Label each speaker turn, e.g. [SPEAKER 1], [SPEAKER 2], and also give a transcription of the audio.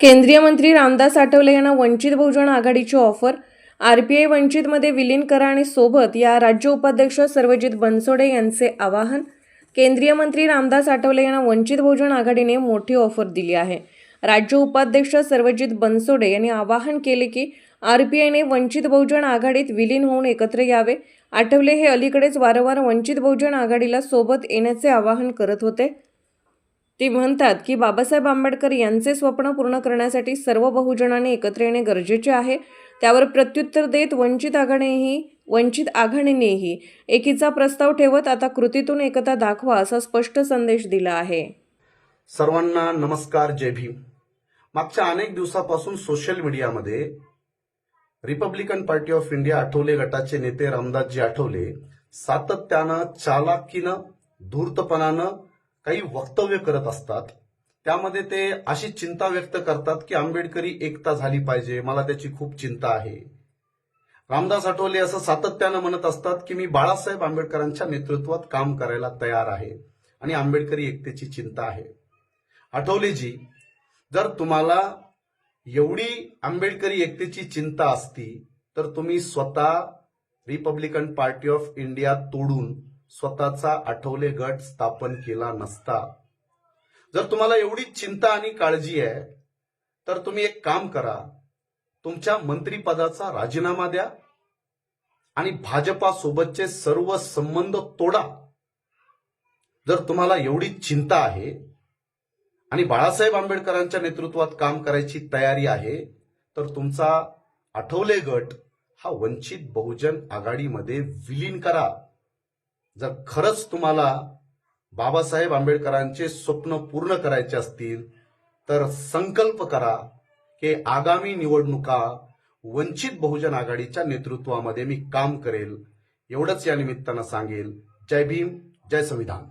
[SPEAKER 1] केंद्रीय मंत्री रामदास आठवले यांना वंचित बहुजन आघाडीची ऑफर. आर पी आय वंचितमध्ये विलीन करा आणि सोबत या राज्य उपाध्यक्ष सर्वजित बनसोडे यांचे आवाहन. केंद्रीय मंत्री रामदास आठवले यांना वंचित बहुजन आघाडीने मोठी ऑफर दिली आहे. राज्य उपाध्यक्ष सर्वजित बनसोडे यांनी आवाहन केले की आर पी आयने वंचित बहुजन आघाडीत विलीन होऊन एकत्र यावे. आठवले हे अलीकडेच वारंवार वंचित बहुजन आघाडीला सोबत येण्याचे आवाहन करत होते. ते म्हणतात की बाबासाहेब आंबेडकर यांचे स्वप्न पूर्ण करण्यासाठी सर्व बहुजनांनी एकत्र येणे गरजेचे आहे. त्यावर प्रत्युत्तर देत वंचित आघाडीनेही वंचित आघाडीनेही एकीचा प्रस्ताव ठेवत आता कृतीतून एकता दाखवा असा स्पष्ट संदेश दिला आहे.
[SPEAKER 2] सर्वांना नमस्कार जय भीम. मागच्या अनेक दिवसापासून सोशल मीडियामध्ये Republican Party of India Athawale गटाचे नेते रामदासजी आठवले सातत्यानं चालाकीनं धूर्तपणानं काही वक्तव्य करत असतात. त्यामध्ये ते अशी चिंता व्यक्त करतात की आंबेडकरी एकता झाली पाहिजे. मला त्याची खूप चिंता आहे. रामदास आठवले असं सातत्यानं म्हणत असतात की मी बाळासाहेब आंबेडकरांच्या नेतृत्वात काम करायला तयार आहे आणि आंबेडकरी एकतेची चिंता आहे. आठवलेजी जर तुम्हाला एवढी आंबेडकरी एकतेची चिंता असती तर तुम्ही स्वतः रिपब्लिकन पार्टी ऑफ इंडिया तोडून स्वतःचा आठवले गट स्थापन केला नसता. जर तुम्हाला एवढी चिंता आणि काळजी आहे तर तुम्ही एक काम करा. तुमच्या मंत्रीपदाचा राजीनामा द्या आणि भाजपा सोबतचे सर्व संबंध तोडा. जर तुम्हाला एवढी चिंता आहे आणि बाळासाहेब आंबेडकरांच्या नेतृत्वात काम करायची तयारी आहे तर तुमचा आठवले गट हा वंचित बहुजन आघाडीमध्ये विलीन करा. जर खरंच तुम्हाला बाबासाहेब आंबेडकरांचे स्वप्न पूर्ण करायचे असतील तर संकल्प करा की आगामी निवडणुका वंचित बहुजन आघाडीच्या नेतृत्वामध्ये मी काम करेल. एवढंच या निमित्तानं सांगेल. जय भीम जय संविधान.